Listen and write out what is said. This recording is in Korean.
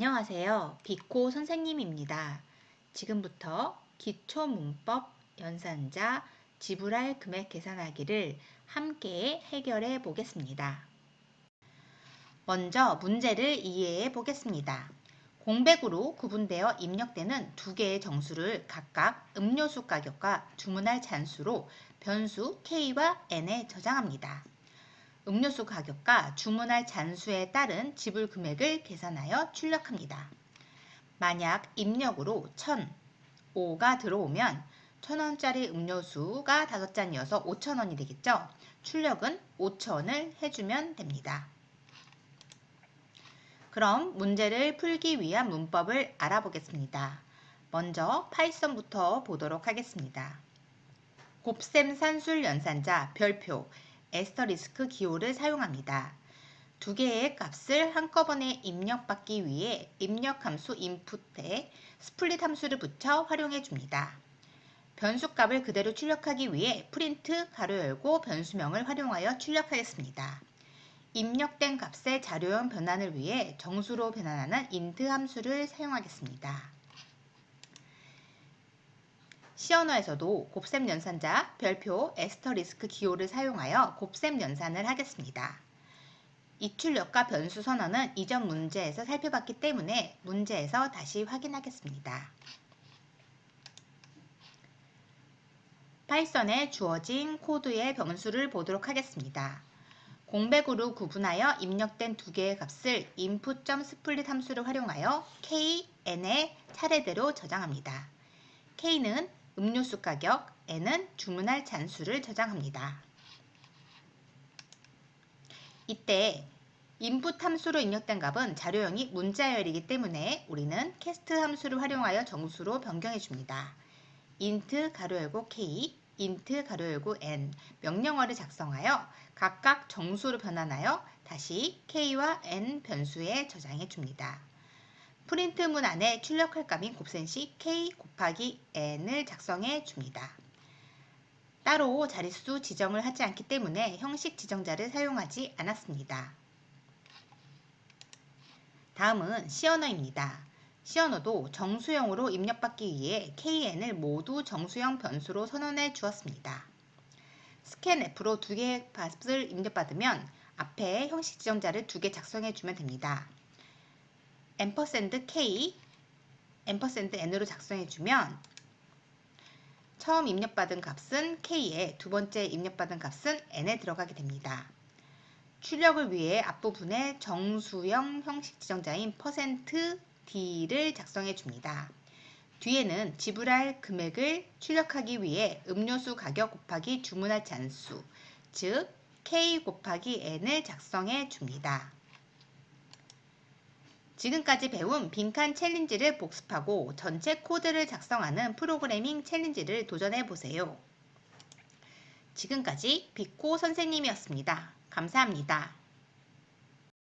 안녕하세요. 비코 선생님입니다. 지금부터 기초문법 연산자 지불할 금액 계산하기를 함께 해결해 보겠습니다. 먼저 문제를 이해해 보겠습니다. 공백으로 구분되어 입력되는 두 개의 정수를 각각 음료수 가격과 주문할 잔수로 변수 K와 N에 저장합니다. 음료수 가격과 주문할 잔수에 따른 지불 금액을 계산하여 출력합니다. 만약 입력으로 1000, 5가 들어오면 1000원짜리 음료수가 5잔이어서 5000원이 되겠죠? 출력은 5000원을 해주면 됩니다. 그럼 문제를 풀기 위한 문법을 알아보겠습니다. 먼저 파이썬부터 보도록 하겠습니다. 곱셈 산술 연산자 별표 에스터리스크 기호를 사용합니다. 두 개의 값을 한꺼번에 입력받기 위해 입력 함수 input에 스플릿 함수를 붙여 활용해 줍니다. 변수 값을 그대로 출력하기 위해 프린트 가로 열고 변수명을 활용하여 출력하겠습니다. 입력된 값의 자료형 변환을 위해 정수로 변환하는 int 함수를 사용하겠습니다. 시언어에서도 곱셈 연산자 별표 에스터리스크 기호를 사용하여 곱셈 연산을 하겠습니다. 이 출력과 변수 선언은 이전 문제에서 살펴봤기 때문에 문제에서 다시 확인하겠습니다. 파이썬에 주어진 코드의 변수를 보도록 하겠습니다. 공백으로 구분하여 입력된 두 개의 값을 input.split 함수를 활용하여 k, n의 차례대로 저장합니다. k는 음료수 가격, n은 주문할 잔수를 저장합니다. 이때 input 함수로 입력된 값은 자료형이 문자열이기 때문에 우리는 cast 함수를 활용하여 정수로 변경해 줍니다. int 가로 열고 k, int 가로 열고 n 명령어를 작성하여 각각 정수로 변환하여 다시 k와 n 변수에 저장해 줍니다. 프린트문 안에 출력할 값인 곱셈 시 k 곱하기 n을 작성해 줍니다. 따로 자릿수 지정을 하지 않기 때문에 형식 지정자를 사용하지 않았습니다. 다음은 시언어입니다. 시언어도 정수형으로 입력받기 위해 kn을 모두 정수형 변수로 선언해 주었습니다. 스캔F로 두 개의 값을 입력받으면 앞에 형식 지정자를 두 개 작성해 주면 됩니다. 앰퍼샌드 k, 앰퍼샌드 n으로 작성해주면 처음 입력받은 값은 k에 두 번째 입력받은 값은 n에 들어가게 됩니다. 출력을 위해 앞부분에 정수형 형식 지정자인 %d를 작성해 줍니다. 뒤에는 지불할 금액을 출력하기 위해 음료수 가격 곱하기 주문할 잔수, 즉 k 곱하기 n을 작성해 줍니다. 지금까지 배운 빈칸 챌린지를 복습하고 전체 코드를 작성하는 프로그래밍 챌린지를 도전해 보세요. 지금까지 비코 선생님이었습니다. 감사합니다.